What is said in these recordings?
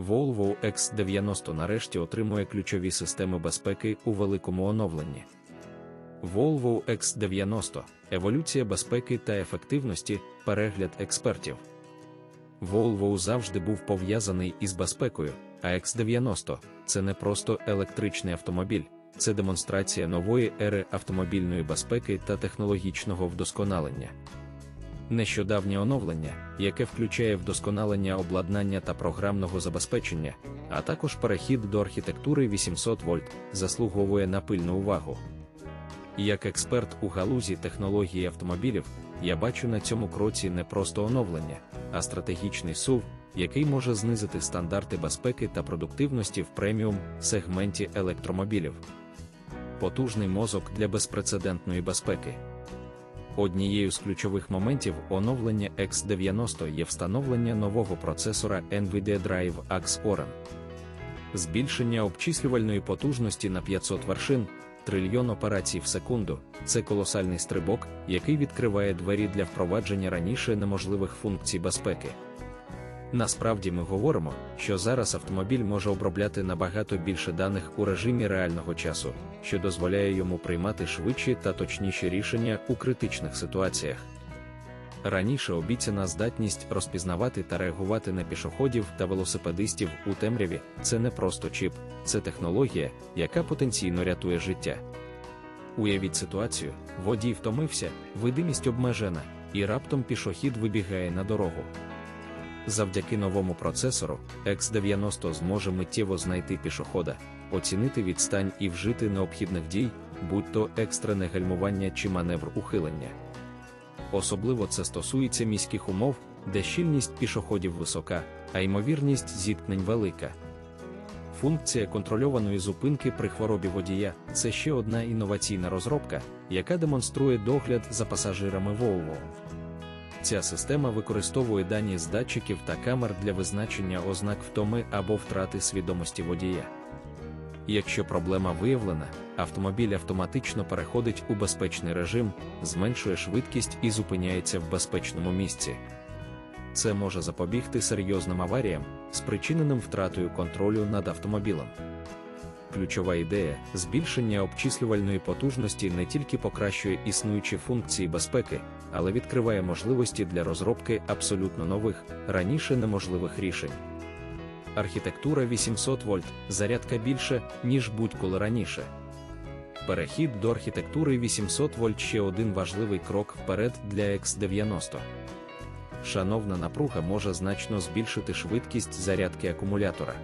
Volvo X90 нарешті отримує ключові системи безпеки у великому оновленні. Volvo X90 еволюція безпеки та ефективності, перегляд експертів. Volvo завжди був пов'язаний із безпекою, а X90 це не просто електричний автомобіль, це демонстрація нової ери автомобільної безпеки та технологічного вдосконалення. Нещодавнє оновлення, яке включає вдосконалення обладнання та програмного забезпечення, а також перехід до архітектури 800 вольт, заслуговує на пильну увагу. Як експерт у галузі технології автомобілів, я бачу на цьому кроці не просто оновлення, а стратегічний сув, який може знизити стандарти безпеки та продуктивності в преміум сегменті електромобілів. Потужний мозок для безпрецедентної безпеки. Однією з ключових моментів оновлення X90 є встановлення нового процесора NVIDIA Drive X Orin. Збільшення обчислювальної потужності на 500 вершин, трильйон операцій в секунду це колосальний стрибок, який відкриває двері для впровадження раніше неможливих функцій безпеки. Насправді ми говоримо, що зараз автомобіль може обробляти набагато більше даних у режимі реального часу, що дозволяє йому приймати швидші та точніші рішення у критичних ситуаціях. Раніше обіцяна здатність розпізнавати та реагувати на пішоходів та велосипедистів у темряві це не просто чіп, це технологія, яка потенційно рятує життя. Уявіть ситуацію, водій втомився, видимість обмежена, і раптом пішохід вибігає на дорогу. Завдяки новому процесору, X90 зможе миттєво знайти пішохода, оцінити відстань і вжити необхідних дій, будь то екстрене гальмування чи маневр ухилення. Особливо це стосується міських умов, де щільність пішоходів висока, а ймовірність зіткнень велика. Функція контрольованої зупинки при хворобі водія це ще одна інноваційна розробка, яка демонструє догляд за пасажирами Volvo. Ця система використовує дані з датчиків та камер для визначення ознак втоми або втрати свідомості водія. Якщо проблема виявлена, автомобіль автоматично переходить у безпечний режим, зменшує швидкість і зупиняється в безпечному місці. Це може запобігти серйозним аваріям, спричиненим втратою контролю над автомобілем. Ключова ідея збільшення обчислювальної потужності не тільки покращує існуючі функції безпеки, але відкриває можливості для розробки абсолютно нових, раніше неможливих рішень. Архітектура 800 вольт зарядка більше, ніж будь-коли раніше. Перехід до архітектури 800 вольт ще один важливий крок вперед для X90. Шановна напруга може значно збільшити швидкість зарядки акумулятора.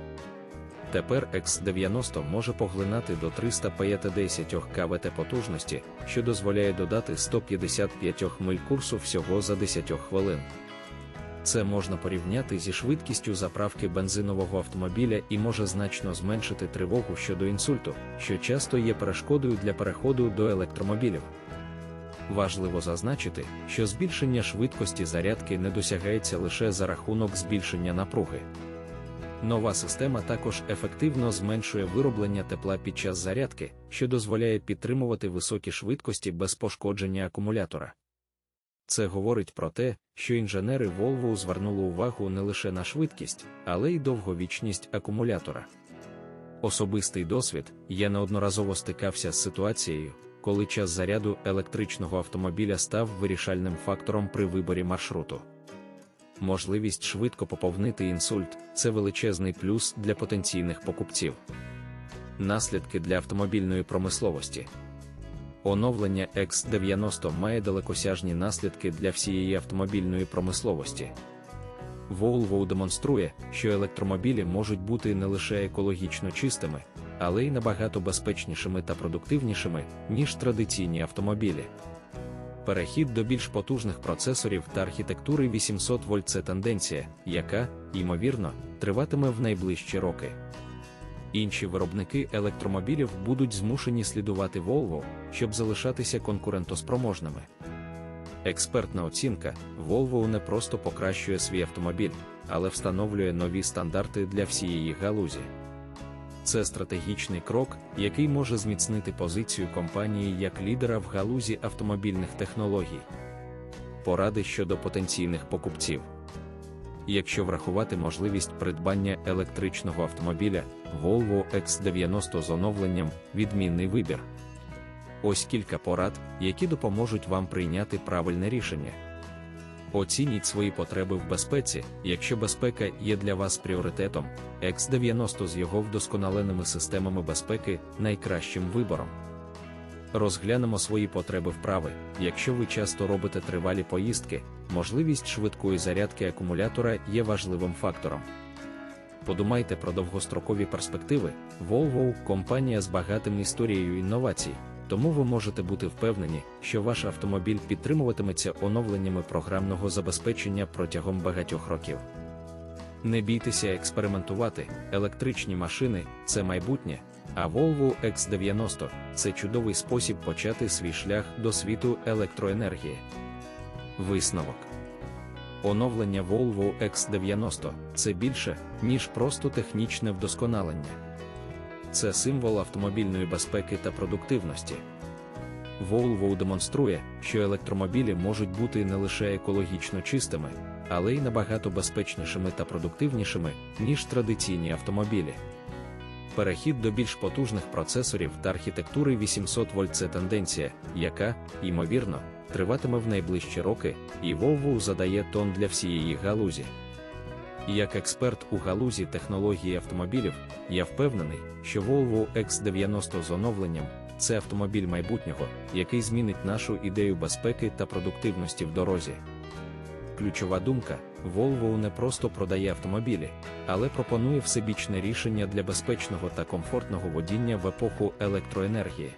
Тепер X90 може поглинати до 350 КВТ потужності, що дозволяє додати 155 миль курсу всього за 10 хвилин. Це можна порівняти зі швидкістю заправки бензинового автомобіля і може значно зменшити тривогу щодо інсульту, що часто є перешкодою для переходу до електромобілів. Важливо зазначити, що збільшення швидкості зарядки не досягається лише за рахунок збільшення напруги. Нова система також ефективно зменшує вироблення тепла під час зарядки, що дозволяє підтримувати високі швидкості без пошкодження акумулятора. Це говорить про те, що інженери Volvo звернули увагу не лише на швидкість, але й довговічність акумулятора. Особистий досвід я неодноразово стикався з ситуацією, коли час заряду електричного автомобіля став вирішальним фактором при виборі маршруту. Можливість швидко поповнити інсульт це величезний плюс для потенційних покупців. Наслідки для автомобільної промисловості. Оновлення X90 має далекосяжні наслідки для всієї автомобільної промисловості. Volvo демонструє, що електромобілі можуть бути не лише екологічно чистими, але й набагато безпечнішими та продуктивнішими, ніж традиційні автомобілі. Перехід до більш потужних процесорів та архітектури 800 вольт це тенденція, яка, ймовірно, триватиме в найближчі роки. Інші виробники електромобілів будуть змушені слідувати Volvo, щоб залишатися конкурентоспроможними. Експертна оцінка Volvo не просто покращує свій автомобіль, але встановлює нові стандарти для всієї галузі. Це стратегічний крок, який може зміцнити позицію компанії як лідера в галузі автомобільних технологій. Поради щодо потенційних покупців. якщо врахувати можливість придбання електричного автомобіля Volvo X90 з оновленням відмінний вибір. Ось кілька порад, які допоможуть вам прийняти правильне рішення. Оцініть свої потреби в безпеці, якщо безпека є для вас пріоритетом, X90 з його вдосконаленими системами безпеки найкращим вибором. Розглянемо свої потреби вправи, якщо ви часто робите тривалі поїздки, можливість швидкої зарядки акумулятора є важливим фактором. Подумайте про довгострокові перспективи. Volvo – компанія з багатим історією інновацій, тому ви можете бути впевнені, що ваш автомобіль підтримуватиметься оновленнями програмного забезпечення протягом багатьох років. Не бійтеся експериментувати, електричні машини це майбутнє, а Volvo X90 це чудовий спосіб почати свій шлях до світу електроенергії. Висновок Оновлення Volvo X90 це більше, ніж просто технічне вдосконалення. Це символ автомобільної безпеки та продуктивності. Volvo демонструє, що електромобілі можуть бути не лише екологічно чистими, але й набагато безпечнішими та продуктивнішими, ніж традиційні автомобілі. Перехід до більш потужних процесорів та архітектури 800 вольт це тенденція, яка, ймовірно, триватиме в найближчі роки, і Volvo задає тон для всієї галузі. Як експерт у галузі технології автомобілів, я впевнений, що Volvo X90 з оновленням це автомобіль майбутнього, який змінить нашу ідею безпеки та продуктивності в дорозі. Ключова думка: Volvo не просто продає автомобілі, але пропонує всебічне рішення для безпечного та комфортного водіння в епоху електроенергії.